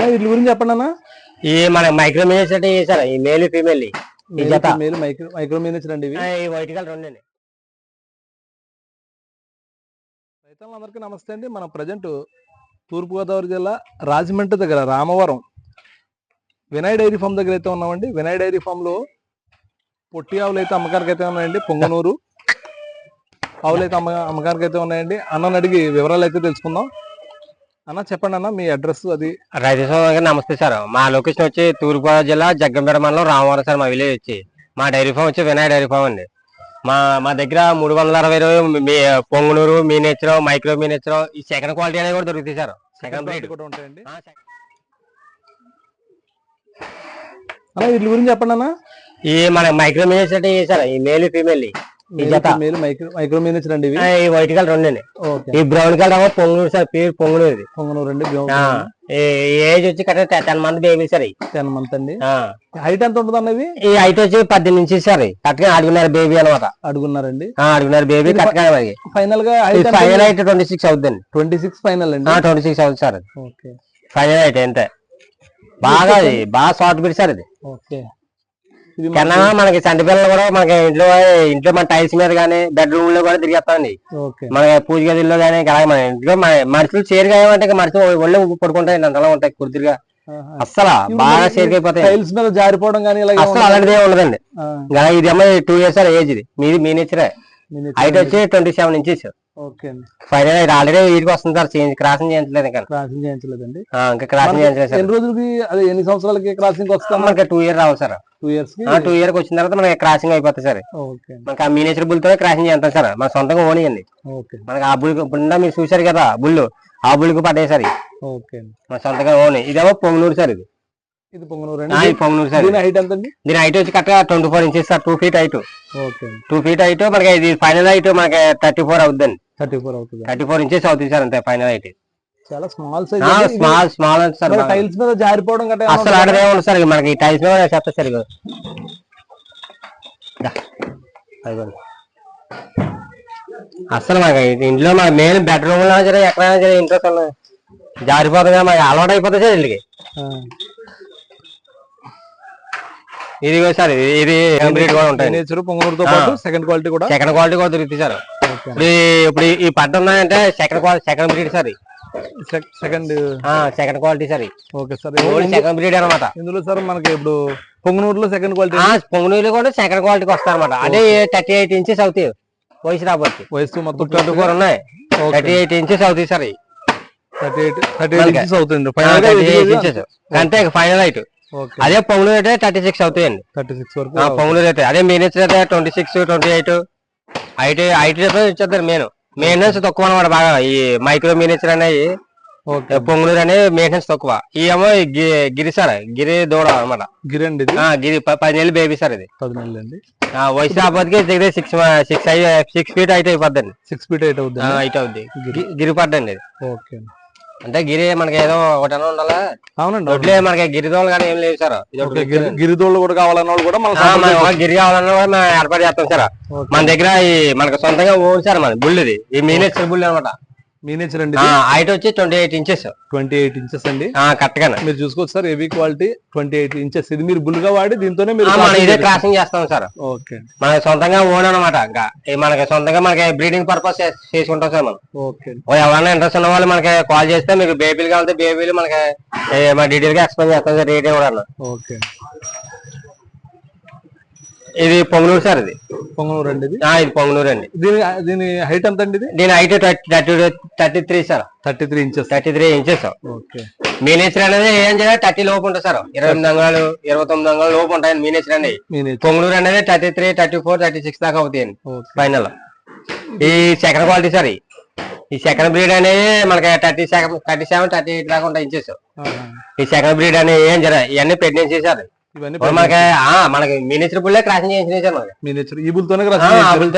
వీటి గురించి చెప్పండి అన్న. ఈ మన మైక్రో మినిస్టర్ సార్ ఈ మేల్ ఫీమేల్ ఈ జత. మేలు మైక్రో మైక్రో మినిచర్ అండి ఇవి ఈ వైట్ కలర్ ఉండండి రైతులందరికీ నమస్తే అండి. మనం ప్రజెంట్ తూర్పుగోదావరి జిల్లా రాజమండ్రి దగ్గర రామవరం వినయ్ డైరీ ఫామ్ దగ్గర అయితే ఉన్నామండి. వినయ్ డైరీ ఫామ్లో పొట్టి ఆవులు అయితే అమ్మకానికి అయితే ఉన్నాయండి. పొంగనూరు ఆవులు అయితే అమ్మ అమ్మకానికి అయితే ఉన్నాయండి. అన్నని అడిగి వివరాలు అయితే తెలుసుకుందాం. అన్న చెప్పండి అన్న మీ అడ్రస్ అది. రైతు సోదరులకి నమస్తే సార్. మా లొకేషన్ వచ్చి తూర్పుగోదావరి జిల్లా జగ్గంపేట మండలం రామవరం సార్ మా విలేజ్ వచ్చి. మా డైరీ ఫామ్ వచ్చి వినాయక డైరీ ఫామ్ అండి. మా మా దగ్గర మూడు వందల అరవై ఇరవై మీ పొంగునూరు మీనేచర్ మైక్రో మీనేచర్ ఈ సెకండ్ క్వాలిటీ అనేది కూడా దొరుకుతాయి సార్. సెకండ్ బ్రీడ్ కూడా ఉంటాయండి. అన్న వీటి గురించి చెప్పండి అన్న. ఈ మన మైక్రో మీనేచర్ సార్ ఈ మేల్ ఫీమేల్ ఈ జత. మేలు మైక్రో మినిచర్ అండి ఈ వైట్ కలర్ ఉండండి ఓకే. ఈ బ్రౌన్ కలర్ ఏమో పొంగునూరు సార్ పేరు పొంగునూరు ఇది పొంగనూరు అండి ఏజ్ వచ్చి correct ten month baby sir. Ten month అండి. హైట్ ఎంత ఉంటుంది అన్న ఇవి? ఈ హైట్ వచ్చి పద్దెనిమిది నుంచి సార్ కరెక్ట్గా అడుగున్నారు బేబీ అనమాట అడుగున్నారండి అడుగున్నారు బేబీ కరెక్ట్గా మరి. ఫైనల్గా ఫైనల్ హైట్ ట్వంటీ సిక్స్ అవుతుందండి ట్వంటీ సిక్స్ ఫైనల్ అండి? ట్వంటీ సిక్స్ అవుతుంది సార్ ఫైనల్ హైట్ అంతే బాగా బాగా షార్ట్ బిడ్ సార్ ఇది. ఓకే. మనకి చంటి పిల్లలు కూడా మనకి ఇంట్లో ఇంట్లో మన టైల్స్ మీద కానీ బెడ్రూమ్లో కూడా తిరిగేస్తామండి. మన పూజ గదిలో కానీ అలాగే మన ఇంట్లో మన మనుషులు చేరుగా ఏమంటే ఇంకా మనుషులు ఒళ్ళో పడుకుంటాయి అంతలా ఉంటాయి కుర్తిగా. అస్సలు బాగా చేరుగా అయిపోతాయి టైల్స్ మీద జారిపోవడం కానీ అస్సలు అలాంటిది ఏమి ఉండదండి. ఇది అమ్మ టూ ఇయర్స్ ఏజ్ ఇది. మీది మీ నేచరే హైట్. వచ్చి twenty seven inches final already వీటికి వస్తుంది సార్ చేంజ్ క్రాసింగ్ చేయించలేదు ఇంకా. క్రాసింగ్ చేయించలేదండి. ఇంకా క్రాసింగ్ చేయించలేదు ఎన్ని రోజులకి అదే ఎన్ని సంవత్సరాలకి క్రాసింగ్ వస్తాం మనకి టూ ఇయర్ రావాలి సార్. టూ ఇయర్స్కి టూ ఇయర్కి వచ్చిన తర్వాత మనకి క్రాసింగ్ అయిపోతుంది సార్. మనకి ఆ మీనేచర్ బుల్తో క్రాసింగ్ చేస్తాం సార్. మన సొంతంగా ఓనియండి మనకి ఆ బుల్ ఇప్పుడు మీరు చూసారు కదా బుల్లు ఆ బుల్కి పడ్డాయి సార్ మన సొంతంగా ఓని ఇదేమో పొంగనూరు సార్ ఇది. పొంగనూరు పొంగనూరు సార్ దీని హైట్ ఎంత అండి దీని హైట్ వచ్చి కరెక్ట్గా twenty four inches sir two feet height two feet height మనకి ఇది ఫైనల్ హైట్ మనకి థర్టీ ఫోర్ అవుతుందండి థర్టీ ఫోర్ అవుతుంది? థర్టీ ఫోర్ ఇంచెస్ అవుతుంది సార్ అంతే ఫైనల్ హైట్ చాలా small size small small sir. Tiles మీద జారిపోవడం గట్రా అసలు సార్ మనకి టైల్స్ మీద చెప్తా సార్ ఇక దా. అదిగోండి. అసలు మాకు ఇంట్లో మా మెయిన్ బెడ్రూమ్లో సరే ఎక్కడైనా సరే ఇంట్లో జారిపోతుంది మాకు అలవాటు అయిపోతుంది సార్ ఇల్లుకి. ఇది సార్ ఇది కంప్లీట్ కూడా ఉంటాయి. పొంగనూరుతో పాటు సెకండ్ క్వాలిటీ కూడా. సెకండ్ క్వాలిటీ కూడా దొరుకుతుంది సార్. ఇప్పుడు ఈ- ఇప్పుడు ఈ- పడ్డ ఉన్నాయంటే second quality second breed sir second second quality sir okay sir second breed అనమాట ఇందులో సార్ మనకి ఇప్పుడు పొంగనూరులో సెకండ్ క్వాలిటీ పొంగునూరు కూడా సెకండ్ క్వాలిటీకి వస్తారన్నమాట. అదే థర్టీ ఎయిట్ ఇంచెస్ అవుతాయి వయసు రాబోతుంది వయసు మొత్తం ట్వంటీ ఫోర్ ఉన్నాయి. థర్టీ ఎయిట్ ఇంచెస్ అవుతాయి sir thirty eight thirty eight మనకి. ఇంచెస్ అవుతుంది ఫైనల్ ఇంచెస్ అంతే ఫైనల్ హైట్ అదే పొంగునూరు అయితే థర్టీ సిక్స్ అవుతాయండి థర్టీ సిక్స్ వరకు పొంగునూరు అయితే. అదే మీనేచర్ అయితే twenty six twenty eight height height ఇచ్చేస్తారు మెయిన్ మెయింటెనెన్స్ తక్కువ అనమాట బాగా. ఈ మైక్రో మీనేచర్ అనేవి ఓకే. పొంగునూరు అనేది మెయింటెనెన్స్ తక్కువ. ఈ ఏమో గిరి సార్ గిరి దూడ అనమాట గిరండి ఇది? గిరి పది నెలలు బేబీ సార్ ఇది. పది నెలలు అండి ఆ, వయసు రాబోతుకి దగ్గర six six six feet height అయిపోద్దండి. Six feet eight అవుతుంది హైట్ అవుద్ది. గిరి. పడ్డండి ఇది. ఓకే అంటే గిరి మనకి ఏదో ఒకటనే ఉండాలా? అవునండి దొడ్లే మనకి గిరిదోళ్ళు కానీ ఏం లేవు సార్. ఒకటి గిరిదోళ్ళు కూడా కావాలన్న వాళ్ళు కూడా మన గిరి కావాలన్నా మనం ఏర్పాటు చేస్తాం సార్. మన దగ్గర ఈ మనకు సొంతంగా ఓన్ సార్ మన బుల్ ఇది ఈ మీనేచర్ బుల్ అనమాట. మీనేచర్ అండి హైట్ వచ్చి twenty eight inches twenty eight inches అండి. కరెక్ట్గా మీరు చూసుకోవచ్చు sir heavy quality twenty eight inches ఇది మీరు బుల్గా వాడి దీంతోనే మీరు ఇదే. క్రాసింగ్ చేస్తాం సార్. ఓకే మన సొంతంగా ఓన్ అనమాట మనకి సొంతంగా మనకి బ్రీడింగ్ పర్పస్ చేసుకుంటాం సార్ మనం. ఓకే ఎవరైనా ఇంట్రెస్ట్ ఉన్న వాళ్ళు మనకి కాల్ చేస్తే మీకు బేబీలు కావాలంటే బేబీలు మనకి డీటెయిల్గా ఎక్స్ప్లెయిన్ చేస్తాం సార్ రేట్ కూడా ఓకే ఇది పొంగనూరు సార్ ఇది. పొంగనూరు అండి ఇది? ఇది పొంగనూరు అండి. దీని దీని హైట్ ఎంత అండి ఇది? దీని height thirty thirty three sir. Thirty three inches thirty three inches miniature అనేది ఏం చేయాలి థర్టీ లోపు ఉంటుంది సార్. ఇరవై ఎనిమిది అంగాలు ఇరవై తొమ్మిది అంగాలు లోపు ఉంటాయి మీనేచర్ అనేది. పొంగనూరు అనేది thirty three thirty four thirty six దాకా అవుతాయండి. ఓకే. ఫైనల్ ఈ సెకండ్ క్వాలిటీ సార్ ఈ. సెకండ్ బ్రీడ్ అనేది మనకి thirty seven thirty seven thirty eight దాకా ఉంటాయి ఇంచెస్ ఈ సెకండ్ బ్రీడ్ అనేది ఏం జర ఇవన్నీ సార్. ఇవన్నీ మనకి ఆ, మనకి మినిచర్ పుల్లే క్రాసింగ్ చేసిన సార్ మనకి. మీనేచర్ ఈ క్రాసింగ్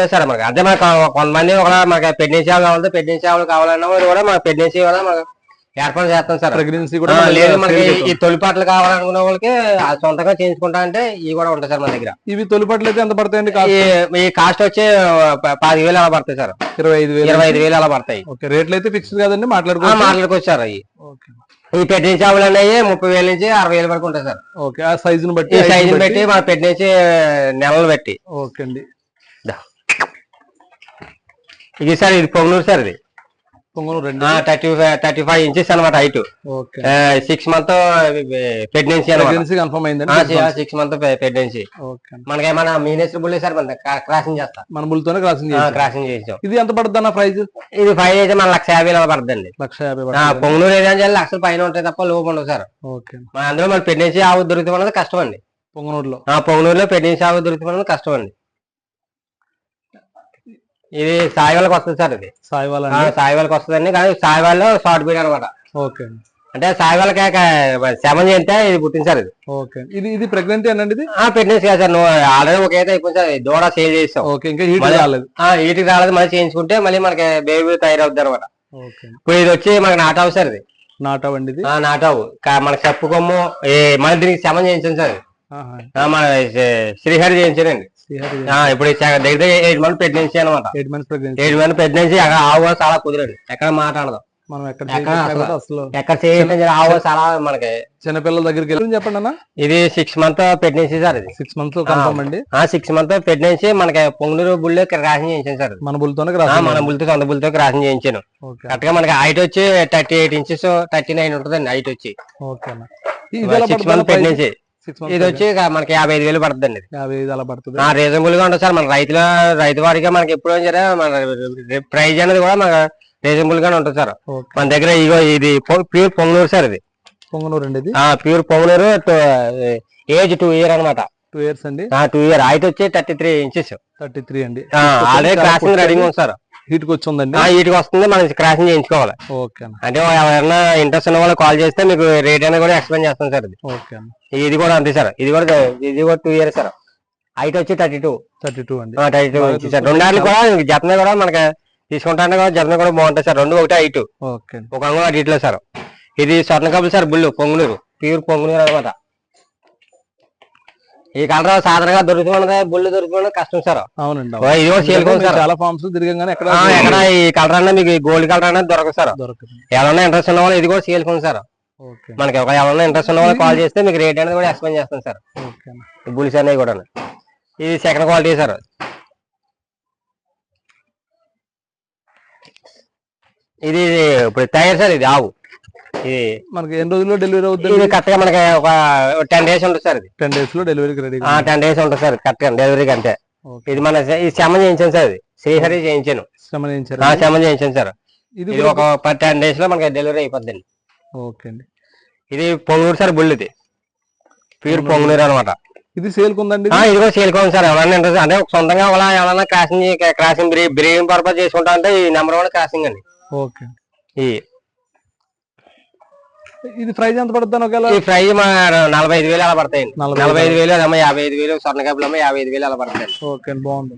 సార్ మనకి. అదే మనకి కొంతమంది ఒక మనకి ప్రెగ్నెన్సీ ఆవులు కావాలంటే ఆవులు కావాలన్నా కూడా మనకి ప్రెగ్నెన్సీ వల్ల మనకి ఏర్పాటు చేస్తాం సార్. ప్రెగ్నెన్సీ కూడా లేదు మనకి. ఈ తొలిపాట్లు కావాలనుకునే వాళ్ళకి సొంతంగా చేయించుకుంటా అంటే ఇవి కూడా ఉంటాయి సార్ మన దగ్గర. ఇవి తొలిపట్లు అయితే ఎంత పడతాయండి ఈ- కాస్ట్ వచ్చి ప- పది వేలు అలా పడతాయి సార్. ఇరవై ఐదు వేలు. ఇరవై ఐదు వేలు అలా పడతాయి. రేట్లు అయితే ఫిక్స్డ్ కాదండి ఆ, మాట్లాడుకోవచ్చు వచ్చారు అవి. ఈ పెట్టిన చేపలు అనేవి ముప్పై వేల నుంచి అరవై వేలు వరకు ఉంటాయి సార్. ఓకే ఆ సైజుని బట్టి సైజుని పెట్టి మన పెట్టిన నుంచి నెలలు పెట్టి ఓకే అండి. ఇది సార్ ఇది పొంగనూరు సార్ ఇది. పొంగను రెండు. థర్టీ థర్టీ ఫైవ్ ఇంచెస్ అనమాట height okay. Six month pregnancy అనమాట ప్రెగ్నెన్సీ కన్ఫర్మ్ అయిందండి సిక్స్ మంత్ ప్రెగ్నెన్సీ మీనేశ్వర సార్ మన క్రాసింగ్ చేస్తా. మన బుల్తోనే క్రాసింగ్ చేయాలి క్రాసింగ్ చేసాం ఇది ఎంత పడుతుంది అన్న ప్రైస్ ఇది ఫైవ్ అయితే మన లక్ష యాభై లక్ష పొంగనూరు చేయాలి లక్షల పైన ఉంటాయి తప్ప లోపు ఉండవు సార్. మన అందులో మన ప్రెగ్నెన్సీ ఆవు దొరుకుతాం కష్టం అండి. పొంగనూరులో. ఆ పొంగనూరులో ప్రెగ్నెన్సీ ఆవు దొరుకుతాం కష్టం అండి. ఇది సాయి వాళ్ళకి వస్తుంది సార్ ఇది. సాయి ఆ, వాళ్ళండి సాయి వాళ్ళకి వస్తుందండి. కానీ సాయి వాళ్ళు షార్ట్ బీడ్ అనమాట ఓకే అండి. అంటే సాయి వాళ్ళకి శమం చేస్తే ఇది పుట్టింది సార్ ఇది. ఓకే. అండి. ఇది ఇది ప్రెగ్నెంట్ అనండి ఇది? ఆ ప్రెగ్నెన్సీ కాదు సార్. నువ్వు ఆల్రెడీ ఒక అయితే అయిపోయింది సార్. దూడ సేల్ చేసాం. ఓకే ఇంకా హీట్ రాలేదు. ఆ వీటికి రాలేదు. మళ్ళీ చేయించుకుంటే మళ్ళీ మనకి బేబీ తయారవుద్ది అనమాట అండి. ఇప్పుడు ఇది వచ్చి మనకి నాటావు సార్ ఇది. నాటవండి ఇది? ఆ నాటావు. మనకి చెప్పు కొమ్ము మళ్ళీ దీనికి శమం చేయించాం సార్ మన శ్రీ- శ్రీహరి ఆ, ఇప్పుడు దగ్గర దగ్గర మంత్ ప్రెగ్నెన్సీ అనమాట eight months pregnancy eight month pregnancy ఆవు చాలా కుదిరాడు. ఎక్కడ మాట్లాడదాం. మనం ఎక్కడ అసలు- కూడా అసలు ఎక్కడ చేయించాం ఆవు చాలా మనకి చిన్నపిల్లల దగ్గరికి వెళ్ళి చెప్పండి అన్న. ఇది సిక్స్ మంత్ ప్రెగ్నెన్సీ సార్ ఇది. సిక్స్ మంత్స్ కన్ఫర్మ్ అండి. ఆ సిక్స్ మంత్ ప్రెగ్నెన్సీ మనకి పొంగునూరు బుల్లి క్రాసింగ్ చేయించాను సార్ మన బుల్తోనే క్రాసింగ్ మన బుల్తో సొంత బుల్తో క్రాసింగ్ చేయించాను కరెక్ట్గా మనకి హైట్ వచ్చి thirty eight inches thirty nine ఉంటుందండి హైట్ వచ్చి సిక్స్ మంత్ ప్రెగ్నెన్సీ ఇది వచ్చి మనకి యాభై ఐదు వేలు పడుతుందండి యాభై ఐదు అలా పడుతుంది. రీజనబుల్గా ఉంటుంది సార్ మన రైతుల రైతు వారిగా మనకి ఎప్పుడు సరే మన ప్రైజ్ అనేది కూడా మన రీజనబుల్ గానే ఉంటుంది సార్. మన దగ్గర ఇగో ఇది ప్యూర్ పొంగనూరు సార్ ఇది. పొంగనూరు అండి ఇది? Pure Punganur age two year అనమాట టూ ఇయర్స్ అండి? Two year. హైట్ వచ్చి thirty three inches. Thirty three అండి. ఆల్రెడీ క్రాసింగ్ రెడీగా ఉంది సార్. హీట్కి వచ్చి ఉందండి ఆ, వీటికి వస్తుంది మనం క్రాసింగ్ చేయించుకోవాలి. ఓకే అంటే ఎవరైనా ఇంట్రెస్ట్ ఉన్న వాళ్ళు కాల్ చేస్తే మీకు రేట్ అనేది కూడా ఎక్స్ప్లెయిన్ చేస్తాం సార్ ఇది. ఓకే ఇది కూడా అంతే సార్. ఇది కూడా ఇది కూడా టూ ఇయర్స్ సార్. హైట్ వచ్చి థర్టీ టూ థర్టీ టూ అండి థర్టీ టూ సార్. చూసుకుంటే రెండు కూడా జతన కూడా మనకి తీసుకుంటానే కూడా జతన కూడా బాగుంటుంది సార్. రెండు ఒకటి హైట్ ఓకే ఒక అంగు అటు ఇట్లా సార్. ఇది స్వర్ణ కబుల్ sir bull Punganur. Pure Punganur అనమాట ఈ కలర్ సాధారణంగా దొరుకుతున్నది బుల్లు దొరుకుతున్నది కష్టం సార్. అవునండి. ఇది కూడా సార్ చాలా ఫార్మ్స్ తిరిగానే ఎక్కడ ఈ కలర్ అన్నా మీకు గోల్డ్ కలర్ అనేది దొరకదు సార్. ఎవరైనా ఇంట్రెస్ట్ ఉన్న వాళ్ళు ఇది కూడా సేల్ సార్. మనకి ఒక ఎవరైనా ఇంట్రెస్ట్ ఉన్న వాళ్ళు కాల్ చేస్తే మీకు రేట్ అనేది కూడా ఎక్స్ప్లెయిన్ చేస్తాం సార్. బుల్స్ అనేవి కూడా ఇది సెకండ్ క్వాలిటీ సార్. ఇది ఇప్పుడు తయారు సార్ ఇది ఆవు. ఇది మనకి ఎన్ని రోజుల్లో డెలివరీ ఇది అవుతుంది కరెక్ట్గా మనకి ఒక టెన్ డేస్ ఉంటుంది సార్ ఇది. టెన్ డేస్లో డెలివరీకి రెడీ టెన్ డేస్ ఉంటుంది సార్ కరెక్ట్గా డెలివరీకి అంతే. ఓకే ఇది మన ఇది శమం చేయించాను సార్ ఇది. శ్రీహరి చేయించాను. సంబంధించారు ఆ, శమం చేయించాను సార్. ఇది ఇది ఒక టెన్ డేస్లో మనకి డెలివరీ అయిపోద్దండి. ఓకే అండి. ఇది పొంగనూరు సార్ బుల్ ఇది. ప్యూర్ పొంగనూరు అనమాట ఇది సేల్ ఉందండి ఇది? కూడా సేల్ కావాలి సార్. ఎవరైనా ఇంట్రెస్ట్ అంటే సొంతంగా అలా ఎవరైనా క్రాసింగ్ క్రాసింగ్ బ్రీడింగ్ పర్పస్ చేసుకుంటా అంటే ఈ నెంబర్ వన్ క్రాసింగ్ అండి. ఓకే ఈ ఇది ప్రైస్ ఎంత పడుతుంది ఒకవేళ? ఈ ప్రైజ్ మా నలభై ఐదు వేలు అలా పడతాయండి. నలభై ఐదు వేలు. యాభై ఐదు వేలు స్వర్ణ కప్పులు యాభై ఐదు వేలు అలా పడతాయి. ఓకే బాగుంది.